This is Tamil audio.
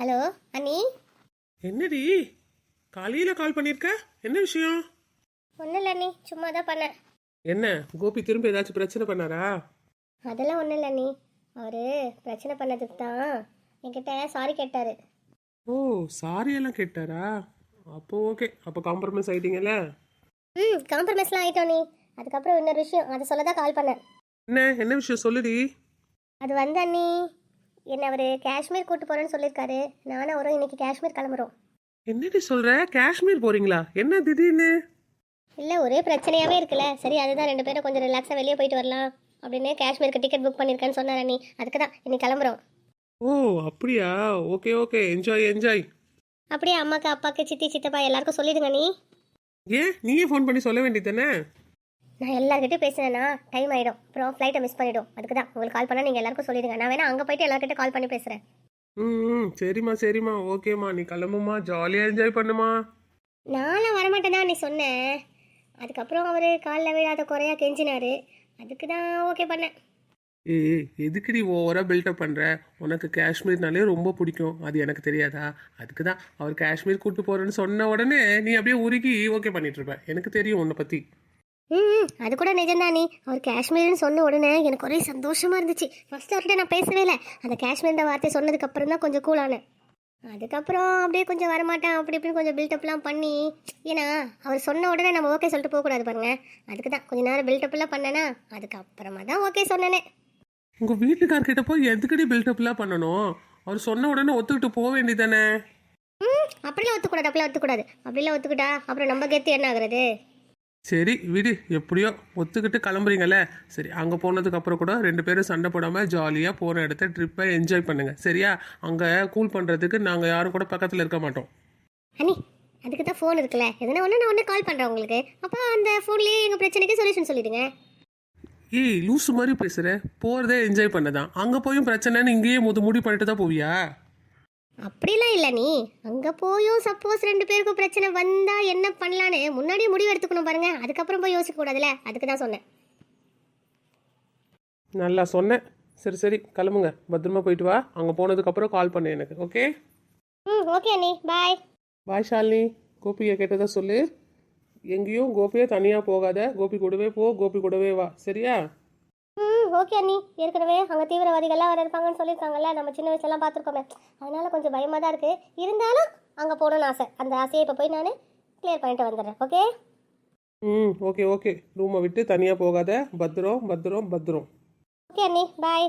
ஹலோ அண்ணி. என்னடி? காலையில கால் பண்ணிருக்க? என்ன விஷயம்? ஒன்றும் இல்லை அண்ணி சும்மா தான் பண்ணேன். என்ன கோபி திரும்ப ஏதாச்சும் பிரச்சனை பண்ணாரா? அதெல்லாம் ஒன்றும் இல்லை அண்ணி. அவர் பிரச்சனை பண்ணதுக்கு தான் என்கிட்ட சாரி கேட்டார். ஓ சாரி எல்லாம் கேட்டாரா? அப்போ ஓகே அப்போ காம்ப்ரமைஸ் ஆயிட்டீங்கல்ல? ம் காம்ப்ரமைஸ்லாம் ஆகிட்டோம் நீ அதுக்கப்புறம் இன்னொரு விஷயம் அதை சொல்ல தான் கால் பண்ணேன். என்ன என்ன விஷயம் சொல்லுடி? அது வந்து அண்ணி என்னை அவர் காஷ்மீர் கூட்டு போகிறேன்னு சொல்லியிருக்காரு. நானும் அவரும் இன்னைக்கு காஷ்மீர் கிளம்புறோம். என்னடி சொல்ற? காஷ்மீர் போறீங்களா? என்ன திடீர்னு? இல்லை ஒரே பிரச்சனையாகவே இருக்குல்ல. சரி அதுதான் ரெண்டு பேரும் கொஞ்சம் ரிலாக்ஸாக வெளியே போயிட்டு வரலாம் அப்படின்னு காஷ்மீருக்கு டிக்கெட் புக் பண்ணியிருக்கேன்னு சொன்னார் அண்ணி. அதுக்கு தான் இன்னைக்கு கிளம்புறோம். ஓ அப்படியா? Okay okay. என்ஜாய் என்ஜாய் அப்படியே அம்மாக்கு அப்பாக்கு சித்தி சித்தப்பா எல்லாருக்கும் சொல்லிடுங்க நீ ஏன்? நீயே ஃபோன் பண்ணி சொல்ல வேண்டியதானே நான் எல்லார்கிட்டயும் பேசினேன்னா டைம் ஆகிடும் அப்புறம் ஃப்ளைட்டை மிஸ் பண்ணிடும். அதுக்கு தான் உங்களுக்கு கால் பண்ணால் நீங்கள் எல்லாருக்கும் சொல்லிடுங்க. நான் வேணா அங்கே போயிட்டு எல்லார்கிட்ட கால் பண்ணி பேசுகிறேன் ம் சரிம்மா சரிம்மா. ஓகேம்மா நீ கிளம்புமா ஜாலியாக என்ஜாய் பண்ணுமா நானும் வரமாட்டேன் தான் நீ சொன்னேன் அதுக்கப்புறம் அவர் காலில் விழாத குறையா கெஞ்சினாரு. அதுக்கு தான் ஓகே பண்ணேன். ஏய் எதுக்குடி ஓவரா பில்டப் பண்ற? உனக்கு காஷ்மீர்னாலே ரொம்ப பிடிக்கும். அது எனக்கு தெரியாதா? அதுக்கு தான் அவர் காஷ்மீர் கூட்டு போறேன்னு சொன்ன உடனே நீ அப்படியே உருகி ஓகே பண்ணிட்டு இருப்ப. எனக்கு தெரியும் உன்னை பத்தி. ம் அது கூட நிஜம்தான். அவர் காஷ்மீர்னு சொன்ன உடனே எனக்கு ஒரே சந்தோஷமா இருந்துச்சு. ஃபர்ஸ்ட் அவர்கிட்ட நான் பேசவே இல்லை. அந்த காஷ்மீர் வார்த்தை சொன்னதுக்கு அப்புறம் தான் கொஞ்சம் கூலானேன் அதுக்கப்புறம் அப்படியே கொஞ்சம் வரமாட்டேன். அப்படி இப்படின்னு கொஞ்சம் பில்டப்லாம் பண்ணி ஏன்னா அவர் சொன்ன உடனே நம்ம ஓகே சொல்லிட்டு போகக்கூடாது பாருங்க. அதுக்கு தான். கொஞ்ச நேரம் பில்டப்லாம் பண்ணேனா அதுக்கப்புறமா தான் ஓகே சொன்னேனே. உங்க வீட்டுக்கார்கிட்ட போய் எதுக்கடி பில்டப்லாம் பண்ணணும்? அவர் சொன்ன உடனே ஒத்துக்கிட்டு போக வேண்டியதானே ம் அப்படிலாம் ஒத்துக்கூடாது. அப்படிலாம் ஒத்துக்கூடாது. அப்படிலாம் ஒத்துக்கிட்டா அப்புறம் நம்ம கெத்து என்ன ஆகுறது? சரி விடு. எப்படியோ ஒத்துக்கிட்டு கிளம்புறீங்கல்ல? சரி அங்கே போனதுக்கு அப்புறம் கூட ரெண்டு பேரும் சண்டை போடாமல் ஜாலியாக போகிற இடத்த ட்ரிப்பை என்ஜாய் பண்ணுங்க. சரியா? அங்கே கூல் பண்ணுறதுக்கு நாங்கள் யாரும் கூட பக்கத்தில் இருக்க மாட்டோம். அண்ணி அதுக்கு தான் ஃபோன் இருக்குல்ல. எதனா ஒன்று நான் ஒன்று கால் பண்ணுறேன் உங்களுக்கு. அப்போ அந்த ஃபோன்லேயே எங்கள் பிரச்சனைக்கு சொல்யூஷன் சொல்லிடுங்க. ஏய் லூசு மாதிரி பேசுற. போறதே என்ஜாய் பண்ணதான். அங்க போயும் பிரச்சனைன்னு இங்கேயே முது முடி பண்ணிட்டு தான் போவியா? அப்படிலாம் இல்லை நீ. அங்கே போயும் சப்போஸ் ரெண்டு பேருக்கும் பிரச்சனை வந்தா என்ன பண்ணலான்னு முன்னாடியே முடிவு எடுத்துக்கணும் பாருங்க. அதுக்கப்புறம் போய் யோசிக்க கூடாதுல அதுக்கு தான் சொன்னேன். நல்லா சொன்னேன். சரி சரி கிளம்புங்க. பத்திரமா போயிட்டு வா. அங்கே போனதுக்கப்புறம் கால் பண்ணு எனக்கு ஓகே ம் ஓகே அண்ணி. பாய் பாய் ஷாலினி கோபியை கேட்டதா சொல்லு. எங்கேயும் கோபியை தனியாக போகாத. கோபி கூடவே போ கோபி கூடவே வா. சரியா? ம் ஓகே அண்ணி. ஏற்கனவே அங்கே தீவிரவாதிகள்லாம் வர இருப்பாங்கன்னு சொல்லியிருக்காங்கல்ல நம்ம சின்ன வயசுலாம் பார்த்துருக்கோமே அதனால கொஞ்சம் பயமாக தான் இருக்குது இருந்தாலும் அங்கே போகணும்னு ஆசை. அந்த ஆசையை இப்போ போய் நான் க்ளியர் பண்ணிட்டு வந்துடுறேன். ஓகே ம் ஓகே ஓகே ரூமை விட்டு தனியாக போகாத. பத்திரம் பத்திரம் பத்திரம். ஓகே அண்ணி. பாய்